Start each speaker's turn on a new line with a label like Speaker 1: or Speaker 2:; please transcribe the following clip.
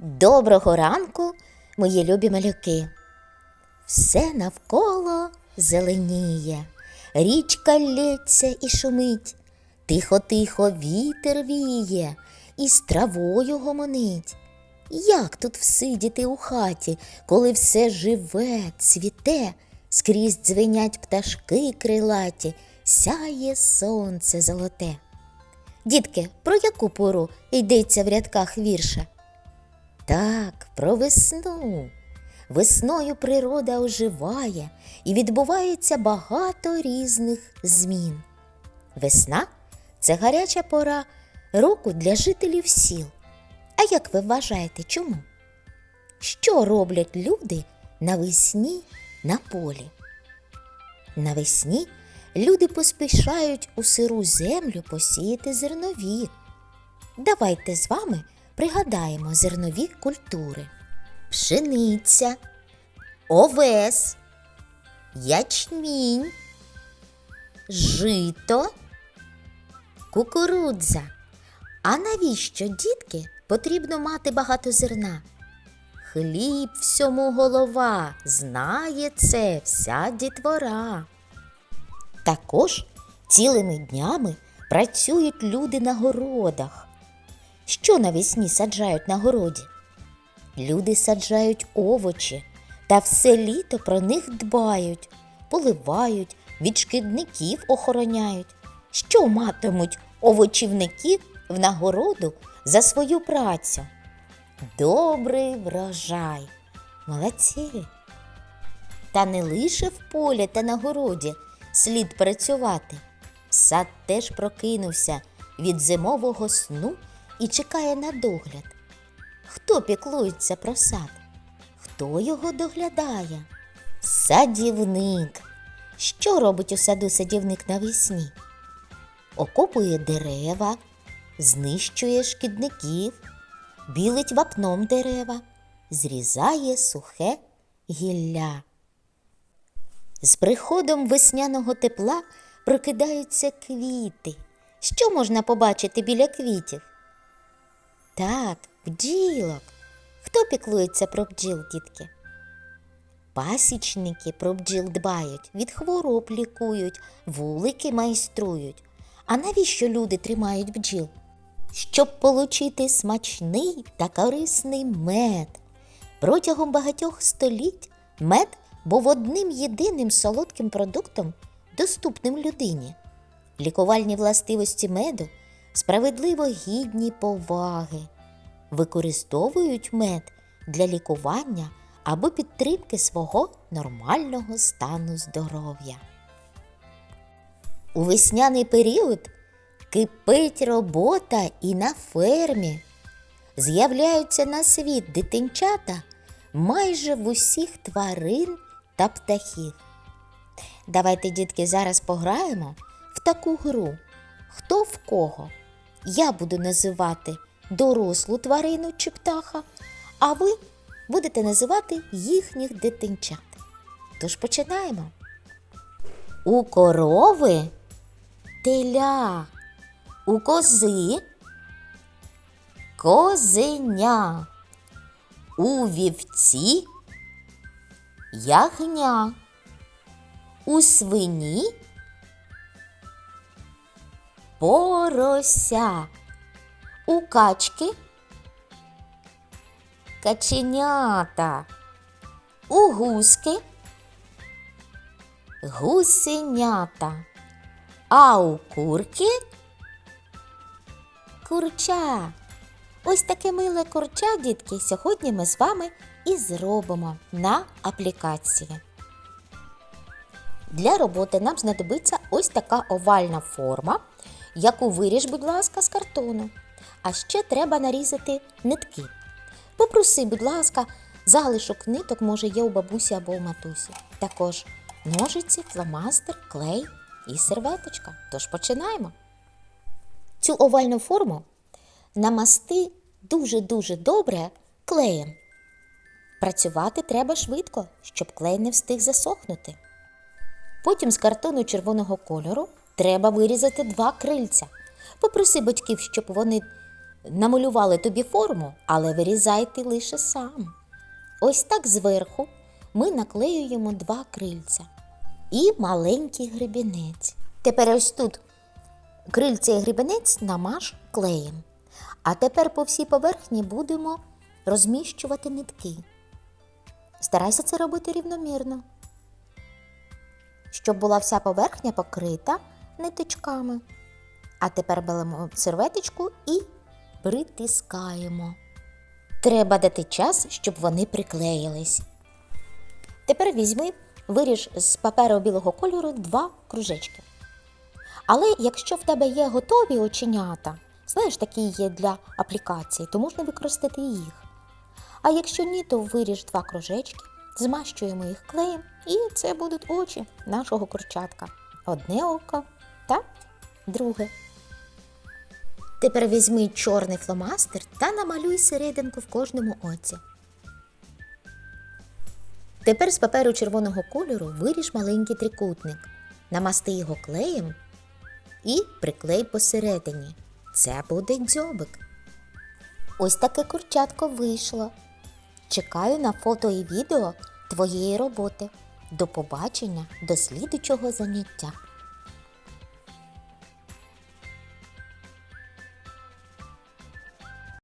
Speaker 1: Доброго ранку, мої любі малюки. Все навколо зеленіє, річка лється і шумить, тихо-тихо вітер віє і з травою гомонить. Як тут всидіти у хаті, коли все живе, цвіте, скрізь дзвенять пташки крилаті, сяє сонце золоте. Дітки, про яку пору йдеться в рядках вірша? Так, про весну. Весною природа оживає і відбувається багато різних змін. Весна це гаряча пора року для жителів сіл. А як ви вважаєте, чому? Що роблять люди навесні на полі? Навесні люди поспішають у сиру землю посіяти зернові. Давайте з вами пригадаємо зернові культури: пшениця, овес, ячмінь, жито, кукурудза. А навіщо, дітки, потрібно мати багато зерна? Хліб всьому голова, знає це вся дітвора. Також цілими днями працюють люди на городах. Що навесні саджають на городі? Люди саджають овочі та все літо про них дбають, поливають, від шкідників охороняють. Що матимуть овочівники в нагороду за свою працю? Добрий врожай. Молодці. Та не лише в полі та на городі слід працювати. Сад теж прокинувся від зимового сну і чекає на догляд. Хто піклується про сад? Хто його доглядає? Садівник. Що робить у саду садівник навесні? Окопує дерева, знищує шкідників, білить вапном дерева, зрізає сухе гілля. З приходом весняного тепла прокидаються квіти. Що можна побачити біля квітів? Так, бджілок. Хто піклується про бджіл, дітки? Пасічники про бджіл дбають, від хвороб лікують, вулики майструють. А навіщо люди тримають бджіл? Щоб получити смачний та корисний мед. Протягом багатьох століть мед був одним єдиним солодким продуктом, доступним людині. Лікувальні властивості меду справедливо гідні поваги. Використовують мед для лікування або підтримки свого нормального стану здоров'я. У весняний період кипить робота і на фермі. З'являються на світ дитинчата майже в усіх тварин та птахів. Давайте, дітки, зараз пограємо в таку гру. Хто в кого? Я буду називати дорослу тварину чи птаха, а ви будете називати їхніх дитинчат. Тож починаємо. У корови теля, у кози козеня, у вівці ягня, у свині порося, у качки? Каченята, у гуски? Гусенята, а у курки? Курча. Ось таке миле курча, дітки, сьогодні ми з вами і зробимо на аплікації. Для роботи нам знадобиться ось така овальна форма, яку виріж, будь ласка, з картону. А ще треба нарізати нитки. Попроси, будь ласка, залишок ниток може є у бабусі або у матусі. Також ножиці, фломастер, клей і серветочка. Тож починаємо. Цю овальну форму намасти дуже-дуже добре клеєм. Працювати треба швидко, щоб клей не встиг засохнути. Потім з картону червоного кольору треба вирізати два крильця. Попроси батьків, щоб вони намалювали тобі форму, але вирізай ти лише сам. Ось так зверху ми наклеюємо два крильця і маленький гребінець. Тепер ось тут крильця і гребінець намаж клеєм. А тепер по всій поверхні будемо розміщувати нитки. Старайся це робити рівномірно, щоб була вся поверхня покрита ниточками. А тепер беремо серветочку і притискаємо. Треба дати час, щоб вони приклеїлись. Тепер візьми, виріж з паперу білого кольору два кружечки. Але якщо в тебе є готові оченята, знаєш, такі є для аплікації, то можна використати їх. А якщо ні, то виріж два кружечки, змащуємо їх клеєм, і це будуть очі нашого курчатка. Одне око та друге. Тепер візьми чорний фломастер та намалюй серединку в кожному оці. Тепер з паперу червоного кольору виріж маленький трикутник, намасти його клеєм і приклей посередині. Це буде дзьобик. Ось таке курчатко вийшло. Чекаю на фото і відео твоєї роботи. До побачення, до слідучого заняття.